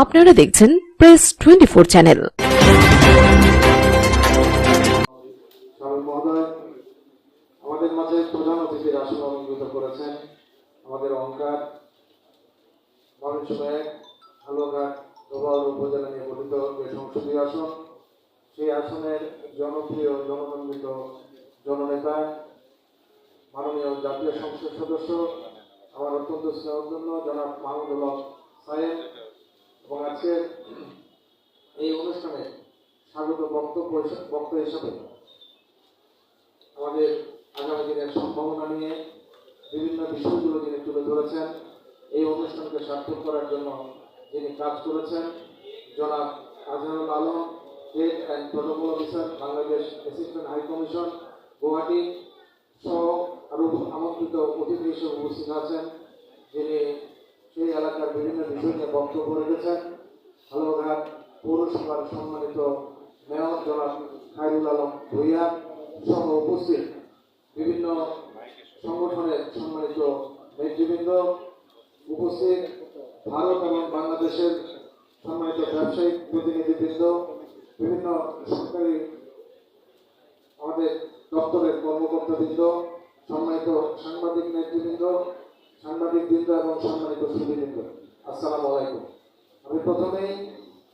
আপনারা দেখছেন press twenty four channel আমাদের মাঝে প্রধান অতিথির আসন অলঙ্কৃত করেছেন আমাদের অহংকার মানুষ হালুয়াঘাট দোবাউর উপজেলা নিয়ে গঠিত যে সংসদীয় আসন, সেই আসনের জনপ্রিয় জননন্দিত জননেতা, মাননীয় জাতীয় সংসদ সদস্য, আমার অত্যন্ত স্নেহজন্য জনাব মাহমুদুল হক সাহেব। এবং আজকের এই অনুষ্ঠানে স্বাগত বক্তব্য বক্তা হিসেবে আমাদের আগামী দিনের সম্ভাবনা নিয়ে বিভিন্ন বিষয়গুলো যিনি তুলে ধরেছেন। এই অনুষ্ঠানকে সার্থক করার জন্য যিনি কাজ করেছেন, জনাব Azharul Alam head and protocol officer Bangladesh assistant high commission Guwahati সহ আরও আমন্ত্রিত অতিথি হিসেবে উপস্থিত আছেন, যিনি সেই এলাকার বিভিন্ন বিষয় নিয়ে বক্তব্য রেখেছেন। হালুয়াঘাট পৌরসভার সম্মানিত মেয়র জনাব খায়রুল আলম ভূঁইয়া সহ উপস্থিত বিভিন্ন সংগঠনের সম্মানিত নেতৃবৃন্দ, উপস্থিত ভারত এবং বাংলাদেশের সম্মানিত ব্যবসায়িক প্রতিনিধিবৃন্দ, বিভিন্ন সরকারি আমাদের দপ্তরের কর্মকর্তাবৃন্দ, সম্মানিত সাংবাদিক নেতৃবৃন্দ সাংবাদিক বৃন্দ এবং সম্মানিত সুদীবৃন্দ আসসালামু আলাইকুম। আমি প্রথমেই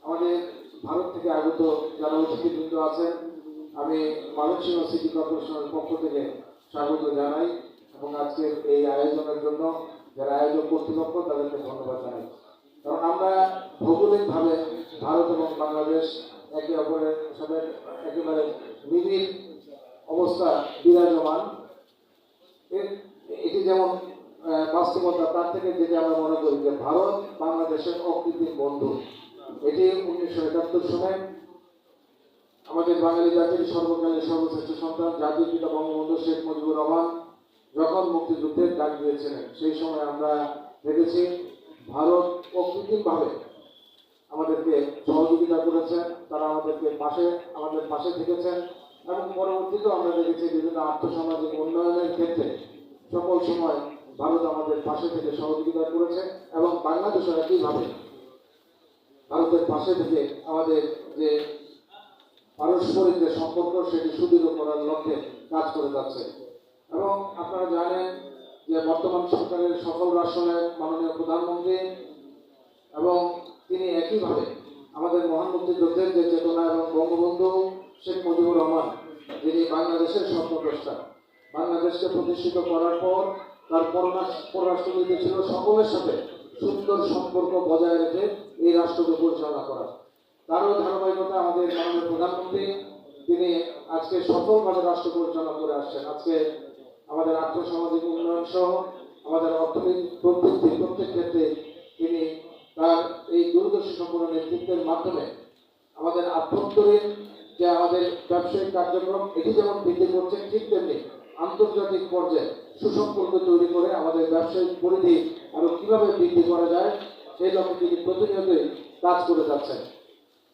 আমাদের ভারত থেকে আগত যারা অতিথিবৃন্দ আছেন। আমি ময়মনসিংহ সিটি কর্পোরেশনের পক্ষ থেকে স্বাগত জানাই এবং আজকের এই আয়োজনের জন্য যারা আয়োজক কর্তৃপক্ষ, তাদেরকে ধন্যবাদ জানাই। কারণ আমরা ভৌগোলিকভাবে ভারত এবং বাংলাদেশ একে অপরের সাথে একেবারে নিবিড় অবস্থা বিরাজমান। এটি যেমন বাস্তবতা, তার থেকে যেটি আমরা মনে করি যে ভারত বাংলাদেশের অকৃত্রিম বন্ধু, এটি উনিশশো একাত্তর সনে আমাদের বাঙালি জাতির সর্বকালের সর্বশ্রেষ্ঠ সন্তান, জাতির পিতা বঙ্গবন্ধু শেখ মুজিবুর রহমান যখন মুক্তিযুদ্ধের ডাক দিয়েছিলেন, সেই সময় আমরা দেখেছি ভারত অকৃত্রিমভাবে আমাদেরকে সহযোগিতা করেছেন তারা আমাদেরকে পাশে, আমাদের পাশে থেকেছেন এবং পরবর্তীতেও আমরা দেখেছি বিভিন্ন আর্থসামাজিক উন্নয়নের ক্ষেত্রে সকল সময় ভারত আমাদের পাশে থেকে সহযোগিতা করেছে এবং বাংলাদেশও একইভাবে ভারতের পাশে থেকে আমাদের যে পারস্পরিক যে সম্পর্ক, সেটি সুদৃঢ় করার লক্ষ্যে কাজ করে যাচ্ছে। এবং আপনারা জানেন যে বর্তমান সরকারের সকল রাষ্ট্রের মাননীয় প্রধানমন্ত্রী এবং তিনি একইভাবে আমাদের মহান মুক্তিযুদ্ধের যে চেতনা এবং বঙ্গবন্ধু শেখ মুজিবুর রহমান, যিনি বাংলাদেশের স্বপ্নদ্রষ্টা, বাংলাদেশকে প্রতিষ্ঠিত করার পর তার পররাষ্ট্র- পররাষ্ট্রনীতি ছিল সকলের সাথে সুন্দর সম্পর্ক বজায় রেখে এই রাষ্ট্রকে পরিচালনা করা। তারও ধারাবাহিকতা আমাদের মাননীয় প্রধানমন্ত্রী, তিনি আজকে সফলভাবে রাষ্ট্র পরিচালনা করে আসছেন। আজকে আমাদের আর্থসামাজিক উন্নয়ন সহ আমাদের অর্থনৈতিক প্রবৃদ্ধি প্রত্যেক ক্ষেত্রে তিনি তার এই দূরদর্শী সম্পন্ন নেতৃত্বের মাধ্যমে আমাদের আভ্যন্তরীণ যে আমাদের ব্যবসায়িক কার্যক্রম, এটি যেমন বৃদ্ধি করছেন ঠিক তেমনি আন্তর্জাতিক পর্যায়ে সুসম্পর্ক তৈরি করে আমাদের ব্যবসায়িক পরিধি আরও কীভাবে বৃদ্ধি করা যায়, সেই লক্ষ্যে তিনি প্রতিনিয়তই কাজ করে যাচ্ছেন।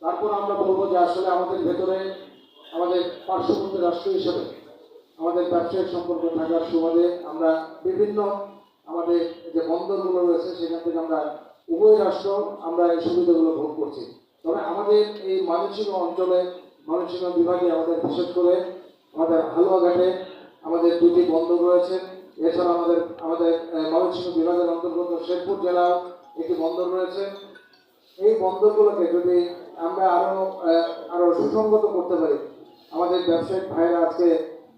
তারপর আমরা বলব যে আসলে আমাদের ভেতরে আমাদের পার্শ্ববর্তী রাষ্ট্র হিসেবে আমাদের ব্যবসায়িক সম্পর্ক থাকার সুবাদে আমরা বিভিন্ন আমাদের যে বন্দরগুলো রয়েছে, সেখান থেকে আমরা উভয় রাষ্ট্র আমরা এই সুবিধাগুলো ভোগ করছি। তবে আমাদের এই ময়মনসিংহ অঞ্চলে ময়মনসিংহ বিভাগে আমাদের বিশেষ করে আমাদের হালুয়াঘাটে আমাদের দুটি বন্দর রয়েছে। এছাড়া আমাদের আমাদের ময়মনসিংহ বিভাগের অন্তর্গত শেরপুর জেলাও একটি বন্দর রয়েছে। এই বন্দরগুলোকে যদি আমরা আরও আহ, আরও সুসংগত করতে পারি আমাদের ব্যবসায়িক ভাইয়েরা আজকে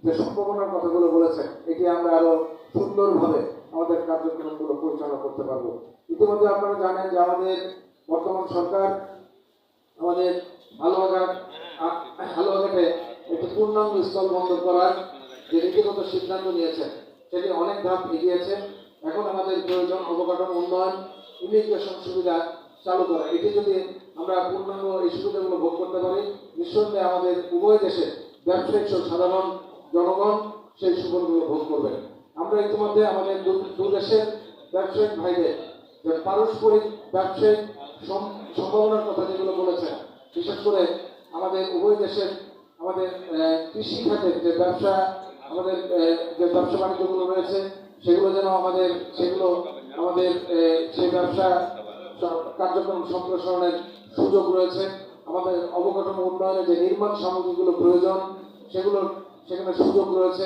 যে সম্ভাবনার কথাগুলো বলেছেন এটি আমরা আরও সুন্দরভাবে আমাদের কার্যক্রমগুলো পরিচালনা করতে পারব। ইতিমধ্যে আপনারা জানেন যে আমাদের বর্তমান সরকার আমাদের হালুয়াঘাট হালুয়াঘাটে একটি পূর্ণাঙ্গ স্থল বন্দর করার যে নীতিগত সিদ্ধান্ত নিয়েছেন। সেটি অনেক ধাপ এগিয়েছে। এখন আমাদের প্রয়োজন অবকাঠামো উন্নয়ন, ইমিগ্রেশন সুবিধা চালু করা। এটি যদি আমরা পূর্ণাঙ্গ এই সুবিধাগুলো ভোগ করতে পারি, নিঃসন্দেহে আমাদের উভয় দেশে ব্যবসায়িক সাধারণ জনগণ সেই সুফলগুলো ভোগ করবে। আমরা ইতিমধ্যে আমাদের দু- দেশের ব্যবসায়িক ভাইদের যে পারস্পরিক ব্যবসায়িক সম- সম্ভাবনার কথা যেগুলো বলেছেন, বিশেষ করে আমাদের উভয় দেশের আমাদের কৃষি খাতের যে ব্যবসা আমাদের যে ব্যবসা বাণিজ্যগুলো রয়েছে, সেগুলো যেন আমাদের, সেগুলো আমাদের সেই ব্যবসা কার্যক্রম সম্প্রসারণের সুযোগ রয়েছে। আমাদের অবকাঠামো উন্নয়নে যে নির্মাণ সামগ্রীগুলো প্রয়োজন সেগুলো সেখানে সুযোগ রয়েছে।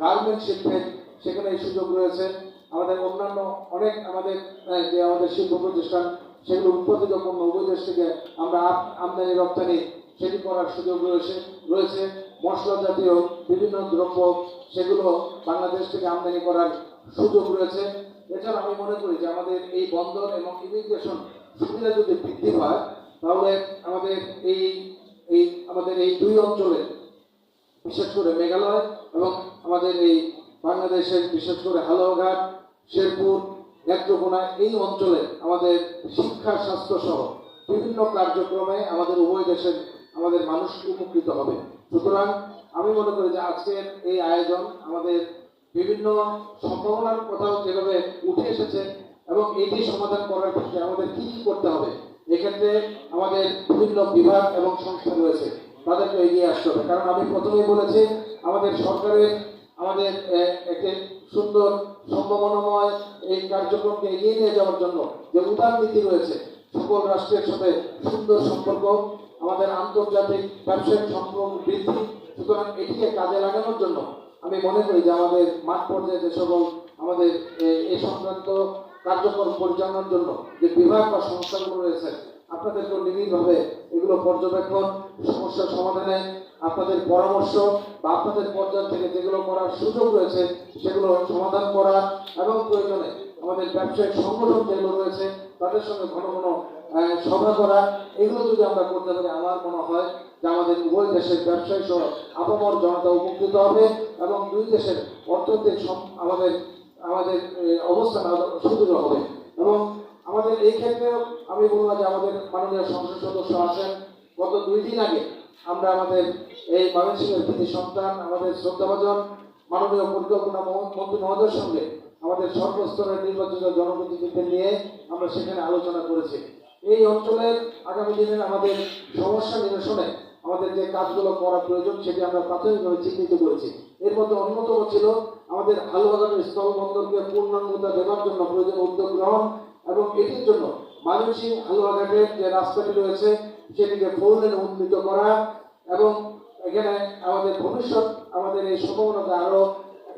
গার্মেন্ট শিল্পে সেখানে সুযোগ রয়েছে। আমাদের অন্যান্য অনেক আমাদের যে আমাদের শিল্প প্রতিষ্ঠান, সেগুলো উৎপাদিত পণ্য উভয় দেশ থেকে আমরা আমদানি রপ্তানি সেটি করার সুযোগ রয়েছে রয়েছে। মশলা জাতীয় বিভিন্ন দ্রব্য, সেগুলো বাংলাদেশ থেকে আমদানি করার সুযোগ রয়েছে। এছাড়া আমি মনে করি যে আমাদের এই বন্দর এবং ইমিগ্রেশন সুবিধা যদি বৃদ্ধি পায়, তাহলে আমাদের এই এই, আমাদের এই দুই অঞ্চলে, বিশেষ করে মেঘালয় এবং আমাদের এই বাংলাদেশের বিশেষ করে হালুয়াঘাট, শেরপুর, নেত্রকোনা এই অঞ্চলে আমাদের শিক্ষা স্বাস্থ্য সহ বিভিন্ন কার্যক্রমে আমাদের উভয় দেশের আমাদের মানুষ উপকৃত হবে। সুতরাং আমি মনে করি যে আজকের এই আয়োজন আমাদের বিভিন্ন সম্ভাবনার কথাও যেভাবে উঠে এসেছে এবং এটি সমাধান করার ক্ষেত্রে আমাদের কি কি করতে হবে, এক্ষেত্রে আমাদের বিভিন্ন বিভাগ এবং সংস্থা রয়েছে, তাদেরকে এগিয়ে আসতে হবে। কারণ আমি প্রথমেই বলেছি, আমাদের সরকারের, আমাদের একটি সুন্দর সম্ভাবনাময় এই কার্যক্রমকে এগিয়ে নিয়ে যাওয়ার জন্য যে উদার নীতি রয়েছে, সকল রাষ্ট্রের সাথে সুন্দর সম্পর্ক আমাদের আন্তর্জাতিক ব্যবসায়িক সম্পর্ক বৃদ্ধি, সুতরাং এটিকে কাজে লাগানোর জন্য আমি মনে করি যে আমাদের মাঠ পর্যায়ে যে সকল আমাদের এ- সংক্রান্ত কার্যক্রম পরিচালনার জন্য যে বিভাগ বা সংস্থাগুলো রয়েছে আপনাদেরকে নিবিড়ভাবে এগুলো পর্যবেক্ষণ, সমস্যার সমাধানে আপনাদের পরামর্শ বা আপনাদের পর্যায় থেকে যেগুলো করার সুযোগ রয়েছে, সেগুলো সমাধান করা এবং প্রয়োজনে আমাদের ব্যবসায়িক সংগঠন যেগুলো রয়েছে, তাদের সঙ্গে ঘন ঘন সভা করা, এগুলো যদি আমরা করতে পারি, আমার মনে হয় যে আমাদের উভয় দেশের ব্যবসায়ী সহ আপামর জনতা উপকৃত হবে এবং দুই দেশের অর্থনৈতিক আমাদের আমাদের অবস্থান সুদৃঢ় হবে। এবং আমাদের এই ক্ষেত্রে আমি বলব যে আমাদের মাননীয় সংসদ সদস্য আছেন। গত দুই দিন আগে আমরা আমাদের এই ময়মনসিংহের কৃতি সন্তান, আমাদের শ্রদ্ধাভাজন মাননীয় পরিকল্পনা মন্ত্রী মহোদয়ের সঙ্গে আমাদের সর্বস্তরের নির্বাচিত জনপ্রতিনিধিদের নিয়ে আমরা সেখানে আলোচনা করেছি। এই অঞ্চলের আগামী দিনের আমাদের সমস্যা নিরসনে আমাদের যে কাজগুলো করা প্রয়োজন সেটি আমরা প্রাথমিকভাবে চিহ্নিত করেছি। এর মধ্যে অন্যতম ছিল আমাদের হালুয়াঘাটের স্থলবন্দরকে পূর্ণাঙ্গতা দেওয়ার জন্য প্রয়োজন উদ্যোগ গ্রহণ এবং এটির জন্য ময়মনসিংহ হালুয়াঘাটের যে রাস্তাটি রয়েছে সেটিকে ফোর লেনে উন্নীত করা এবং এখানে আমাদের ভবিষ্যৎ, আমাদের এই সম্ভাবনাকে আরও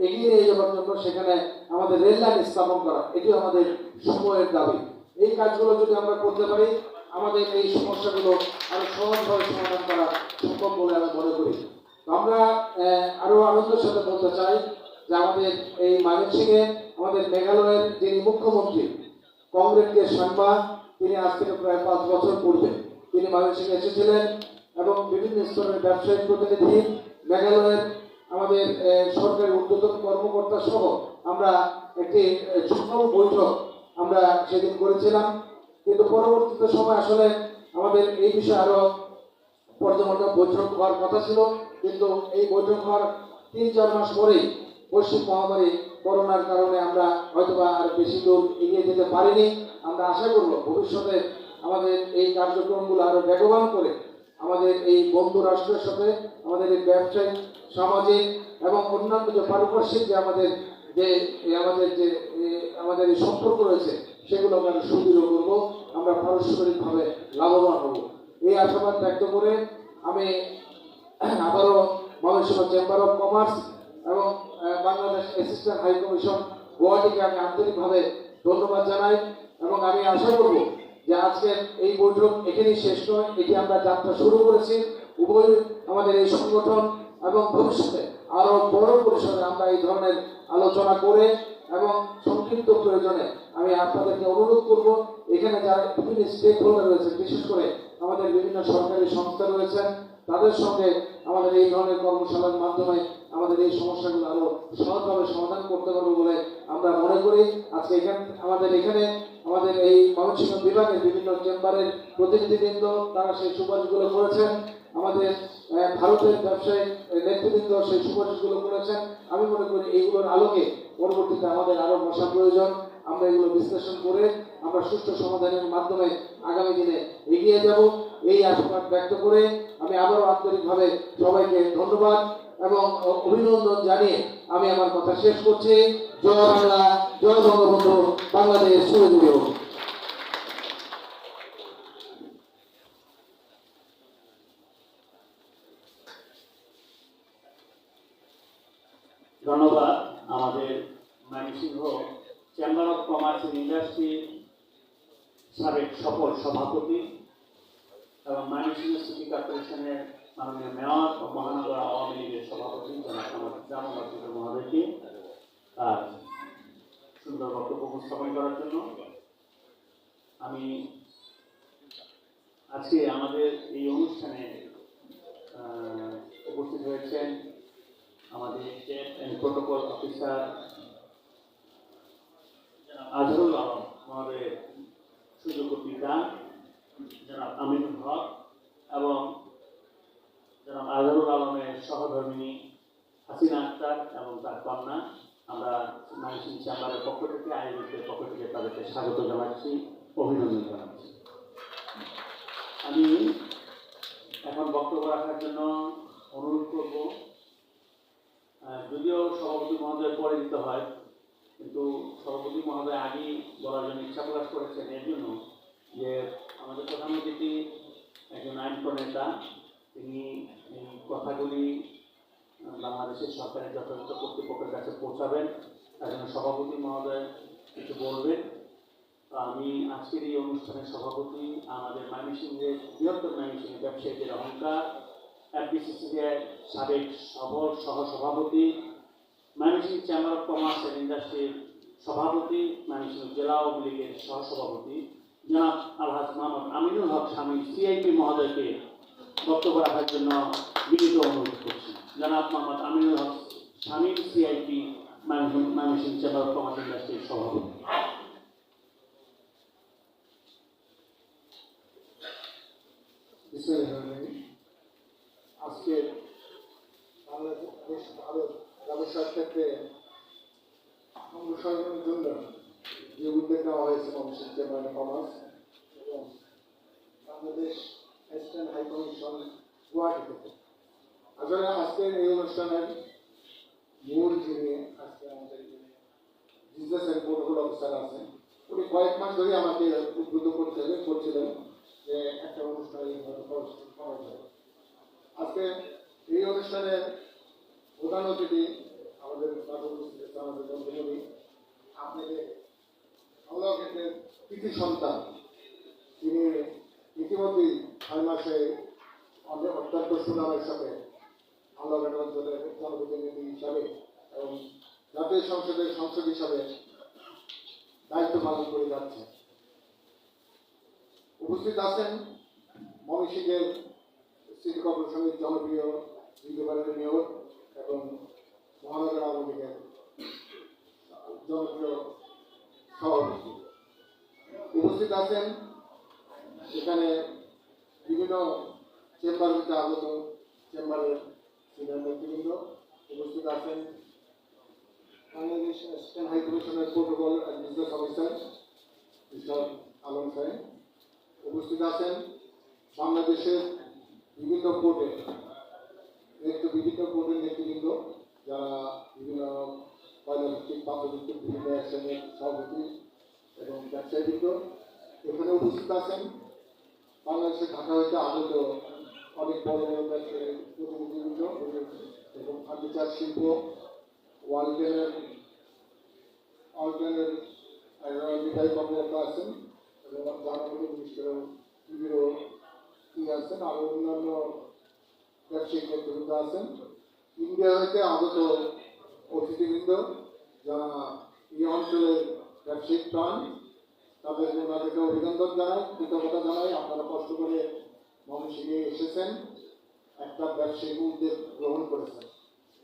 এগিয়ে নিয়ে যাওয়ার জন্য সেখানে আমাদের রেল লাইন স্থাপন করা এটি আমাদের সময়ের দাবি। এই কাজগুলো যদি আমরা করতে পারি আমাদের এই সমস্যাগুলো আরও সহজভাবে সমাধান করা সম্ভব বলে আমি মনে করি। আমরা আহ, আরও আনন্দের সাথে বলতে চাই যে আমাদের এই ময়মনসিংহে আমাদের মেঘালয়ের যিনি মুখ্যমন্ত্রী কংগ্রেসকে সাংবা তিনি আজ থেকে প্রায় পাঁচ বছর পূর্বে তিনি ময়মনসিংহে এসেছিলেন এবং বিভিন্ন স্তরের ব্যবসায়িক প্রতিনিধি মেঘালয়ের আমাদের আহ, সরকারি উদ্যোতন কর্মকর্তা সহ আমরা একটি সুফল বৈঠক আমরা সেদিন করেছিলাম, কিন্তু পরবর্তীতে সময় আসলে আমাদের এই বিষয়ে আরও পর্যন্ত বৈঠক হওয়ার কথা ছিল। কিন্তু এই বৈঠক হওয়ার তিন, চার মাস পরেই বৈশ্বিক মহামারী করোনার কারণে আমরা হয়তোবা আর বেশি দূর এগিয়ে যেতে পারিনি। আমরা আশা করব ভবিষ্যতে আমাদের এই কার্যক্রমগুলো আরও বেগবান করে আমাদের এই বন্ধু রাষ্ট্রের সাথে আমাদের এই ব্যবসায়িক, সামাজিক এবং অন্যান্য যে পারিপার্শ্বিক যে আমাদের যে আমাদের যে আমাদের এই সম্পর্ক রয়েছে সেগুলোকে আমরা সুদৃঢ় করব, আমরা পারস্পরিকভাবে লাভবান হব। এই আশাবাদ ব্যক্ত করে আমি আবারও ময়মনসিংহ চেম্বার অফ কমার্স এবং বাংলাদেশ অ্যাসিস্ট্যান্ট হাই কমিশন গুয়াহাটিকে আমি আন্তরিকভাবে ধন্যবাদ জানাই এবং আমি আশা করব যে আজকের এই বৈঠক এখানেই শেষ নয়, এটি আমরা যাত্রা শুরু করেছি। উভয় আমাদের এই সংগঠন এবং ভবিষ্যতে আরও বড় পরিসরে আমরা এই ধরনের আলোচনা করে এবং সংক্ষিপ্ত প্রয়োজনে আমি আপনাদেরকে অনুরোধ করব, এখানে যারা বিভিন্ন স্টেক হোল্ডার রয়েছে, বিশেষ করে আমাদের বিভিন্ন সরকারি সংস্থা রয়েছেন তাদের সঙ্গে আমাদের এই ধরনের কর্মশালার মাধ্যমে আমাদের এই সমস্যাগুলো আরও সহজভাবে সমাধান করতে পারব বলে আমরা মনে করি। আজকে এখানে, আমাদের এখানে আমাদের এই ময়মনসিংহ বিভাগের বিভিন্ন চেম্বারের প্রতিনিধিবৃন্দ, তারা সেই সুপারিশগুলো করেছেন। আমাদের ভারতের ব্যবসায়িক নেতৃবৃন্দ সেই সুপারিশগুলো করেছেন। আমি মনে করি এইগুলোর আলোকে পরবর্তীতে আমাদের আরও বসা প্রয়োজন। আমরা এগুলো বিশ্লেষণ করে আমরা সুষ্ঠু সমাধানের মাধ্যমে আগামী দিনে এগিয়ে যাব। এই আশীর্বাদ ব্যক্ত করে আমি আবারও আন্তরিকভাবে সবাইকে ধন্যবাদ এবং অভিনন্দন জানিয়ে আমি আমার কথা শেষ করছি। জয় বাংলা, জয় বঙ্গবন্ধু, বাংলাদেশ শুরু কমার্স অ্যান্ড ইন্ডাস্ট্রি সাবেক সফল সভাপতি এবং ময়মনসিংহ সিটি কর্পোরেশনের মাননীয় মেয়র ও মহানগর আওয়ামী লীগের সভাপতি জামাল মহাদেবকে তার সুন্দর বক্তব্য উপস্থাপন করার জন্য আমি আজকে আমাদের এই অনুষ্ঠানে উপস্থিত হয়েছেন আমাদের and protocol officer Azrul Alam আমাদের সুযোগ্য পিতা, জনাব আমিনুল হক এবং জনাব আজহারুল আলমের সহধর্মিনী হাসিনা আক্তার এবং তার কন্যা। আমরা মানসিক চেম্বারের পক্ষ থেকে আয়োজকের পক্ষ থেকে তাদেরকে স্বাগত জানাচ্ছি, অভিনন্দন জানাচ্ছি। আমি এখন বক্তব্য রাখার জন্য অনুরোধ করব যদিও সভাপতি মহোদয় পরে দিতে হয় কিন্তু সভাপতি মহোদয় আগেই বলার জন্য ইচ্ছা প্রকাশ করেছেন এর জন্য যে আমাদের প্রধান অতিথি একজন আইন প্রণেতা তিনি এই কথাগুলি বাংলাদেশের সরকারের যথাযথ কর্তৃপক্ষের কাছে পৌঁছাবেন। তার জন্য সভাপতি মহোদয় কিছু বলবেন। আমি আজকের এই অনুষ্ঠানের সভাপতি আমাদের ময়মনসিংহের বৃহত্তর ময়মনসিংহের ব্যবসায়ীদের অহংকার এফবিসিসির সাবেক সহ সভাপতি Mymensingh chamber of commerce and ইন্ডাস্ট্রির সভাপতি ময়মনসিংহ জেলা আওয়ামী লীগের সহসভাপতি, জনাব আলহাজ মোহাম্মদ আমিনুল হক স্বামী, সিআইপি মহোদয়কে বক্তব্য রাখার জন্য বিনীত অনুরোধ করছি। জনাব মোহাম্মদ আমিনুল হক স্বামী, CIP Mymensingh chamber of commerce ইন্ডাস্ট্রির সভাপতি। আজকে বাংলাদেশ ভারত ব্যবসার ক্ষেত্রে অনুসরণের জন্য যে উদ্যোগ নেওয়া হয়েছে মানুষের চেম্বার অফ কমার্স এবং Bangladesh assistant high commission Guwahati থেকে। আসলে আজকের এই অনুষ্ঠানের মূল যিনি আজকে আমাদের বিজনেস অ্যান্ড প্রোটোকল অফিসার আছেন, উনি কয়েক মাস ধরে আমাকে উদ্বুদ্ধ করছিলেন করছিলেন যে একটা অনুষ্ঠান এইভাবে করা- যায় আজকে এই অনুষ্ঠানের প্রধান অতিথি আমাদের সন্তান, তিনি ইতিমধ্যেই ছয় মাসে অত্যন্ত সুনামের সাথে আল্লাহ অঞ্চলের জনপ্রতিনিধি হিসাবে এবং জাতীয় সংসদের সংসদ হিসাবে দায়িত্ব পালন করে যাচ্ছে। উপস্থিত আছেন ময়মনসিংহের সিটি কর্পোরেশনের জনপ্রিয় দ্বিতীয়বারের মেয়র এবং মহানগর আওয়ামী লীগের জনপ্রিয় সভাপতি উপস্থিত আছেন। এখানে বিভিন্ন চেম্বার হতে আগত চেম্বারের নেতৃবৃন্দ উপস্থিত আছেন। বাংলাদেশ অ্যাসিস্ট্যান্ট হাই কমিশনের protocol business officer mister Alam সাহেব উপস্থিত আছেন। বাংলাদেশের বিভিন্ন কোর্টে বিভিন্ন কোর্টের নেতৃবৃন্দ যারা বিভিন্ন কয়লা ভিত্তিক পাত্র ভিত্তিক বিভিন্ন এবং ব্যবসায়ীবৃন্দ এখানে উপস্থিত আছেন। বাংলাদেশের ঢাকা হইতে আগত অনেক বড় বড় ব্যবসায়ী প্রতিনিধিবৃন্দ এবং ফার্নিচার শিল্প ওয়ালটেনের ওয়ালটেনের কর্মকর্তা আছেন এবং জানাগুলো মিনিস্টার আছেন। আরও অন্যান্য ব্যবসায়িক নেতৃবৃন্দ আছেন। ইন্ডিয়া হইতে আগত অতিথিবৃন্দ যারা এই অঞ্চলের ব্যবসায়িক প্রাণ তাদেরকে ওনাদেরকে অভিনন্দন জানাই, কৃতজ্ঞতা জানাই। আপনারা কষ্ট করে ময়মনসিংহে এসেছেন। একটা ব্যবসায়িক উদ্যোগ গ্রহণ করেছেন।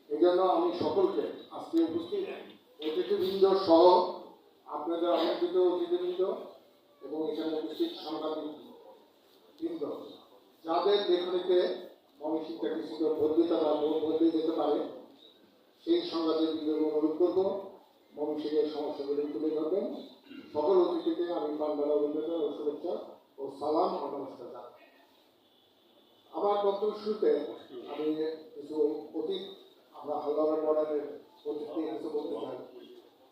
এই জন্য আমি সকলকে আজকে উপস্থিত। অতিথিবৃন্দ সহ আপনাদের আমন্ত্রিত অতিথিবৃন্দ এবং এখানে উপস্থিত সাংবাদিক বৃন্দ যাদের লেখনীতে ময়মনসিংহটা কিছুটা বদলিত বা বদলে যেতে পারে, সেই সাংবাদিক বৃন্দকে অনুরোধ করব ময়মনসিংহের সমস্যাগুলি তুলে ধরবেন। সকল অতিথিকে আমি বাংলা অভিজ্ঞতা ও শুভেচ্ছা ও সালাম ও আমার বক্তব্য শুরুতে আমি কিছু অতীত, আমরা হালদাবাদ বর্ডারের অতীত নিয়ে কিছু বলতে চাই।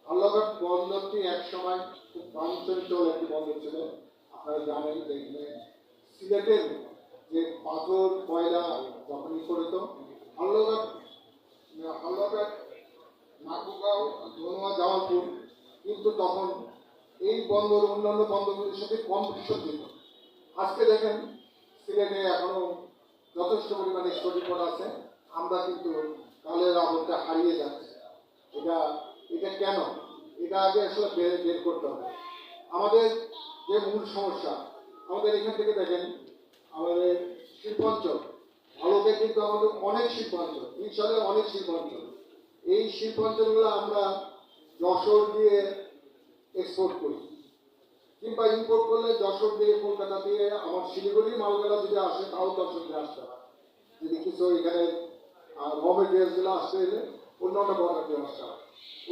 হালদাবাদ বন্দরটি এক সময় খুব প্রাণচঞ্চল একটি বন্দর ছিল। আপনারা জানেন যে এখানে সিলেটের যে পাথর, কয়লা যখনই করিত হালদাবাদ হালদাবাদ নাকুগাঁও ধনুয়া জামালপুর কিন্তু তখন এই বন্দর অন্যান্য বন্দরগুলির সাথে কম্পিটিশন দিত আজকে দেখেন, সিলেটে এখনও যথেষ্ট পরিমাণে এক্সপোর্ট আছে। আমরা কিন্তু কালের আবরটা হারিয়ে যাচ্ছি। এটা এটা কেন? এটা আগে আসলে বের বের করতে হবে। আমাদের যে মূল সমস্যা, আমাদের এখান থেকে দেখেন, আমাদের শিল্পাঞ্চল ভালোকে কিন্তু আমাদের অনেক শিল্পাঞ্চল সালে অনেক শিল্পাঞ্চল। এই শিল্পাঞ্চলগুলো আমরা যশোর দিয়ে এক্সপোর্ট করি। কিংবা ইম্পোর্ট করলে যশোর দিয়ে কলকাতা দিয়ে আমার শিলিগুড়ি মালগুলা যদি আসে, তাও যশোর দিয়ে আসতে হয়। যদি কিছু এখানে র মেটেরিয়ালসগুলো আসতে এলে অন্যান্য বর্ডার দিয়ে আসতে হয়।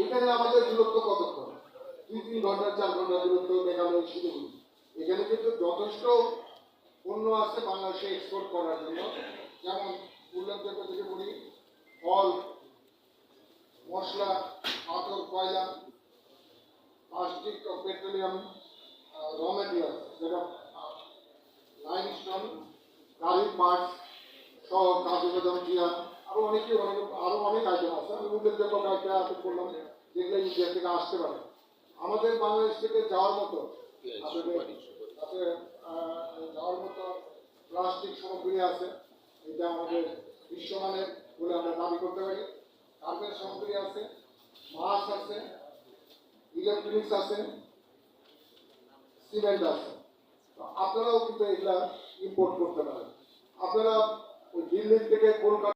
এখানে আমাদের দূরত্ব কতক্ষণ? দুই, তিন ঘণ্টা, চার ঘণ্টা দূরত্ব মেঘালয়, শিলিগুড়ি। এখানে কিন্তু যথেষ্ট পণ্য আছে বাংলাদেশে এক্সপোর্ট করার জন্য। যেমন উল্লেখযোগ্য থেকে বলি, ফল, মশলা, পাথর, কয়লা প্লাস্টিক ও পেট্রোলিয়াম র মেটেরিয়াল যেটা লাইম স্টোন গাড়ির পার্টস সহ কাজু বাদাম জিয়া আরও অনেকে অনেক আরও অনেক আইটেম আছে। আমি উল্লেখযোগ্য কয়েকটা আপনি বললাম যেগুলো ইন্ডিয়া থেকে আসতে পারে। আমাদের বাংলাদেশ থেকে যাওয়ার মতো তাতে যাওয়ার মতো প্লাস্টিক সামগ্রী আছে। এটা আমাদের বিশ্বমানের বলে আমরা দাবি করতে পারি। কার্পেট সামগ্রী আছে মাছ আছে ইলেকট্রনিক্স আছে সিমেন্ট আছে। আপনারাও কিন্তু এগুলা ইম্পোর্ট করতে পারেন। আপনারা দিল্লি থেকে কলকাতা